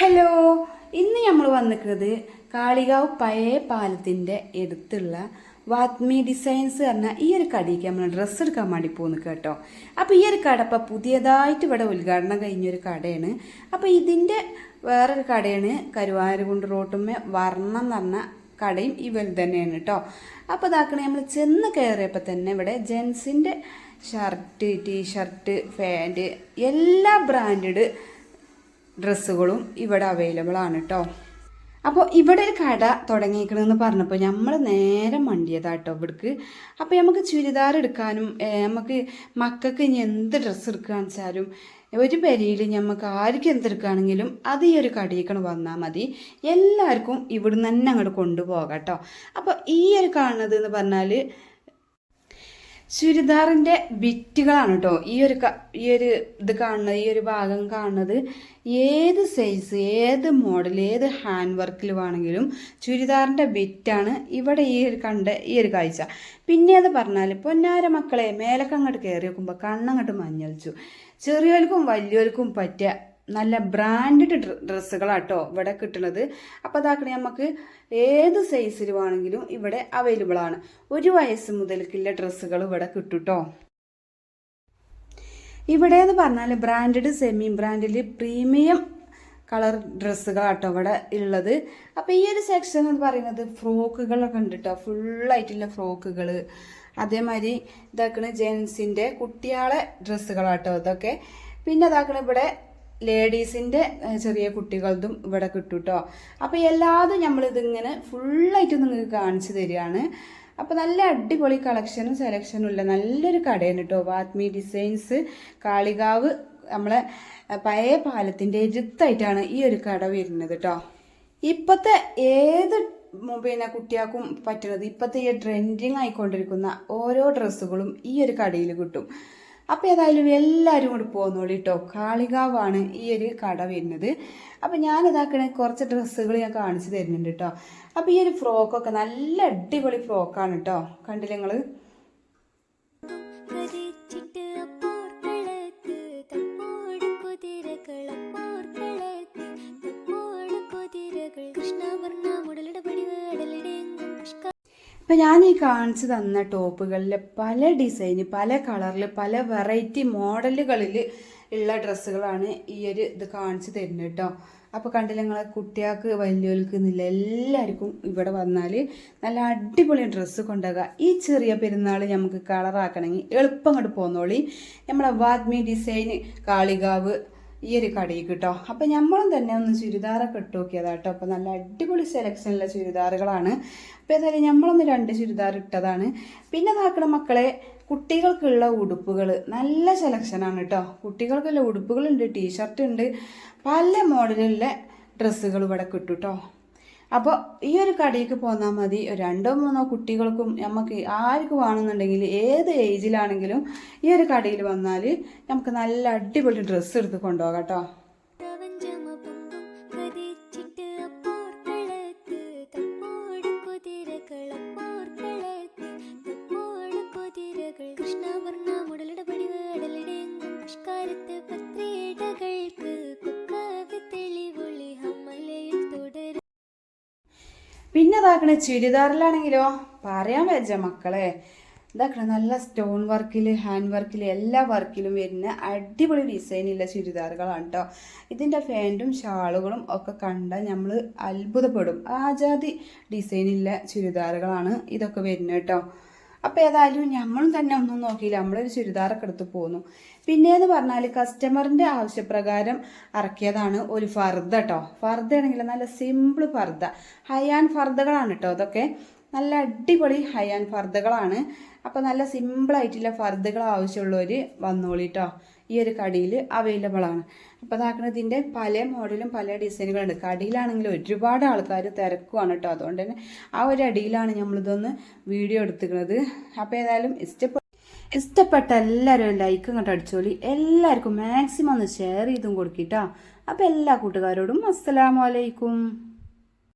Hello ഇന്ന് നമ്മൾ വന്നിക്കുന്നത് കാളികാവ് പഴയ പാലത്തിന്റെ അടുത്തുള്ള വാത്മി ഡിസൈൻസ് പറഞ്ഞ ഈ ഒരു കടയ്ക്ക് നമ്മൾ ഡ്രസ്സ് എടുക്കാൻ വേണ്ടി പോകുന്നു കേട്ടോ. അപ്പോൾ ഈ ഒരു കട ഇപ്പോൾ പുതിയതായിട്ട് ഇവിടെ ഉദ്ഘാടനം കഴിഞ്ഞൊരു കടയാണ്. അപ്പോൾ ഇതിന്റെ വേറൊരു കടയാണ് കരുവാരുകുണ്ട് റോട്ടുമ്മേ വർണം എന്ന് പറഞ്ഞ കടയും ഇവർ തന്നെയാണ് കേട്ടോ. അപ്പോൾ ഇതാക്കണേ നമ്മൾ ചെന്ന് കയറിയപ്പോൾ തന്നെ ഇവിടെ ജെൻസിന്റെ ഷർട്ട് ടീഷർട്ട് പാന്റ് എല്ലാ ബ്രാൻഡഡ് ഡ്രസ്സുകളും ഇവിടെ അവൈലബിൾ ആണ് കേട്ടോ അപ്പോൾ ഇവിടെ ഒരു കട തുടങ്ങിയിരിക്കണമെന്ന് പറഞ്ഞപ്പോൾ നമ്മൾ നേരെ മണ്ടിയതാട്ടോ ഇവിടേക്ക്. അപ്പോൾ നമുക്ക് ചുരിദാർ എടുക്കാനും നമുക്ക് മക്കൾക്ക് ഇനി എന്ത് ഡ്രസ്സ് എടുക്കുകയാണെന്ന് വെച്ചാലും ഒരു പെരിയിൽ നമുക്ക് ആർക്കും എന്തെടുക്കുകയാണെങ്കിലും അത് ഈ ഒരു കടയിക്കണം വന്നാൽ മതി. എല്ലാവർക്കും ഇവിടുന്ന് തന്നെ അങ്ങോട്ട് കൊണ്ടുപോകാം കേട്ടോ അപ്പോൾ ഈ ഒരു കാണുന്നത് എന്ന് പറഞ്ഞാൽ ചുരിദാറിന്റെ ബിറ്റുകളാണ് കേട്ടോ ഈ ഒരു ഈ ഒരു ഇത് കാണുന്നത് ഈ ഒരു ഭാഗം കാണുന്നത് ഏത് സൈസ് ഏത് മോഡൽ ഏത് ഹാൻഡ് വർക്കിൽ വേണമെങ്കിലും ചുരിദാറിന്റെ ബിറ്റാണ് ഇവിടെ ഈ ഒരു കണ്ട ഈ ഒരു കാഴ്ച. പിന്നെ അത് പറഞ്ഞാൽ പൊന്നാര മക്കളെ മേലക്കങ്ങോട്ട് കയറി നോക്കുമ്പോൾ കണ്ണങ്ങോട്ട് മഞ്ഞളിച്ചു. ചെറിയവർക്കും വലിയവർക്കും പറ്റിയ നല്ല ബ്രാൻഡഡ് ഡ്രസ്സുകളാട്ടോ ഇവിടെ കിട്ടുന്നത് അപ്പോൾ അതാക്കണേ നമുക്ക് ഏത് സൈസിൽ വേണമെങ്കിലും ഇവിടെ അവൈലബിൾ ആണ്. ഒരു വയസ്സ് മുതൽക്കുള്ള ഡ്രസ്സുകൾ ഇവിടെ കിട്ടും ഇവിടെ എന്ന് പറഞ്ഞാൽ ബ്രാൻഡഡ് സെമി ബ്രാൻഡിൽ പ്രീമിയം കളർ ഡ്രസ്സുകളാട്ടോ ഇവിടെ ഉള്ളത്. അപ്പോൾ ഈ ഒരു സെക്ഷൻ എന്ന് പറയുന്നത് ഫ്രോക്കുകളൊക്കെ ഉണ്ട് കേട്ടോ ഫുള്ളായിട്ടുള്ള ഫ്രോക്കുകൾ അതേമാതിരി ഇതാക്കണ ജെൻസിന്റെ കുട്ടിയാളെ ഡ്രസ്സുകളാട്ടോ ഇതൊക്കെ. പിന്നെ അതാക്കണ ഇവിടെ ലേഡീസിന്റെ ചെറിയ കുട്ടികളതും ഇവിടെ കിട്ടും കേട്ടോ അപ്പോൾ എല്ലാതും നമ്മളിതിങ്ങനെ ഫുള്ളായിട്ട് നിങ്ങൾക്ക് കാണിച്ചു തരികയാണ്. അപ്പോൾ നല്ല അടിപൊളി കളക്ഷനും സെലക്ഷനും ഉള്ള നല്ലൊരു കടയാണ് കേട്ടോ വാത്മി ഡിസൈൻസ് കാളികാവ് നമ്മളെ പഴയ പാലത്തിന്റെ എഴുത്തായിട്ടാണ് ഈ ഒരു കട വരുന്നത് കേട്ടോ ഇപ്പോഴത്തെ ഏത് പിന്നെ കുട്ടികൾക്കും പറ്റുന്നത്? ഇപ്പോഴത്തെ ഈ ട്രെൻഡിങ് ആയിക്കൊണ്ടിരിക്കുന്ന ഓരോ ഡ്രസ്സുകളും ഈ ഒരു കടയിൽ കിട്ടും. അപ്പോൾ ഏതായാലും എല്ലാവരും കൂടി പോകുന്നോളി കേട്ടോ കാളികാവാണ് ഈ ഒരു കട വരുന്നത്. അപ്പോൾ ഞാനിതാക്കണ കുറച്ച് ഡ്രസ്സുകൾ ഞാൻ കാണിച്ചു തരുന്നുണ്ട് കേട്ടോ അപ്പോൾ ഈ ഒരു ഫ്രോക്കൊക്കെ നല്ല അടിപൊളി ഫ്രോക്കാണ് കേട്ടോ കണ്ടില്ല നിങ്ങൾ ഇപ്പം ഞാൻ ഈ കാണിച്ചു തന്ന ടോപ്പുകളിൽ പല ഡിസൈന് പല കളറിൽ പല വെറൈറ്റി മോഡലുകളിൽ ഉള്ള ഡ്രസ്സുകളാണ് ഈ ഒരു ഇത് കാണിച്ചു തരുന്നത് കേട്ടോ. അപ്പോൾ കണ്ടില്ല നിങ്ങളെ കുട്ടികൾക്ക് വലിയവർക്ക് എന്നില്ല എല്ലാവർക്കും ഇവിടെ വന്നാൽ നല്ല അടിപൊളി ഡ്രസ്സ് കൊണ്ടുപോകുക ഈ ചെറിയ പെരുന്നാൾ നമുക്ക് കളറാക്കണമെങ്കിൽ എളുപ്പം അങ്ങോട്ട് പോന്നോളി. നമ്മളെ വാദ്മി ഡിസൈൻ കാളികാവ് ഈ ഒരു കടയിൽ കിട്ടോ അപ്പം നമ്മളും തന്നെ ഒന്ന് ചുരിദാറൊക്കെ ഇട്ട് നോക്കിയതാ കേട്ടോ അപ്പം നല്ല അടിപൊളി സെലക്ഷനിലെ ചുരിദാറുകളാണ്. അപ്പോൾ ഏതായാലും നമ്മളൊന്ന് രണ്ട് ചുരിദാർ ഇട്ടതാണ്. പിന്നെ ഇതാക്കണ മക്കളെ കുട്ടികൾക്കുള്ള ഉടുപ്പുകൾ നല്ല സെലക്ഷനാണ് കേട്ടോ കുട്ടികൾക്കുള്ള ഉടുപ്പുകളുണ്ട് ടീഷർട്ട് ഉണ്ട്. പല മോഡലുള്ള ഡ്രസ്സുകൾ ഇവിടെ കിട്ടും കേട്ടോ അപ്പോൾ ഈ ഒരു കടയിലേക്ക് പോന്നാൽ മതി. രണ്ടോ മൂന്നോ കുട്ടികൾക്കും നമുക്ക് ആർക്ക് വേണമെന്നുണ്ടെങ്കിൽ ഏത് ഏജിലാണെങ്കിലും ഈ ഒരു കടയിൽ വന്നാൽ നമുക്ക് നല്ല അടിപൊളി ഡ്രസ്സ് എടുത്ത് കൊണ്ടുപോകാം കേട്ടോ. പിന്നെ ഇതാക്കണ ചുരിദാറിലാണെങ്കിലോ? പറയാൻ വെച്ച മക്കളെ. ഇതാക്കണ നല്ല സ്റ്റോൺ വർക്കിൽ ഹാൻഡ് വർക്കിൽ എല്ലാ വർക്കിലും വരുന്ന അടിപൊളി ഡിസൈനുള്ള ചുരിദാറുകളാണ് കേട്ടോ ഇതിന്റെ ഫാന്റും ഷാളുകളും ഒക്കെ കണ്ടാൽ നമ്മൾ അത്ഭുതപ്പെടും. ആജാതി ഡിസൈനുള്ള ചുരിദാറുകളാണ് ഇതൊക്കെ വരുന്നത് കേട്ടോ അപ്പോൾ ഏതായാലും നമ്മളും തന്നെ ഒന്നും നോക്കിയില്ല. നമ്മളൊരു ചുരിദാറൊക്കെ എടുത്ത് പോന്നു. പിന്നെയെന്ന് പറഞ്ഞാൽ കസ്റ്റമറിന്റെ ആവശ്യപ്രകാരം ഇറക്കിയതാണ് ഒരു ഫർദ കേട്ടോ ഫർദ ആണെങ്കിൽ നല്ല സിമ്പിൾ ഫർദ. ഹയാൻ ഫർദകളാണ് കേട്ടോ അതൊക്കെ നല്ല അടിപൊളി ഹയാൻ ഫർദകളാണ്. അപ്പോൾ നല്ല സിമ്പിളായിട്ടുള്ള ഫർദകൾ ആവശ്യമുള്ളവർ വന്നോളി കേട്ടോ ഈ ഒരു കടിയിൽ അവൈലബിൾ ആണ്. അപ്പോൾ അതാക്കണ ഇതിന്റെ പല മോഡലും പല ഡിസൈനുകളുണ്ട് കടിയിലാണെങ്കിൽ ഒരുപാട് ആൾക്കാർ തിരക്കുവാണ് കേട്ടോ. അതുകൊണ്ട് തന്നെ ആ ഒരു അടിയിലാണ് നമ്മളിതൊന്ന് വീഡിയോ എടുത്തുക്കുന്നത് അപ്പോൾ ഏതായാലും ഇഷ്ടപ്പെട്ട ഇഷ്ടപ്പെട്ട എല്ലാവരും ലൈക്കും ഇങ്ങോട്ട് അടിച്ചോളി. എല്ലാവർക്കും മാക്സിമം ഒന്ന് ഷെയർ ചെയ്തും കൊടുക്കിട്ടോ അപ്പോൾ എല്ലാ കൂട്ടുകാരോടും അസ്സലാമലൈക്കും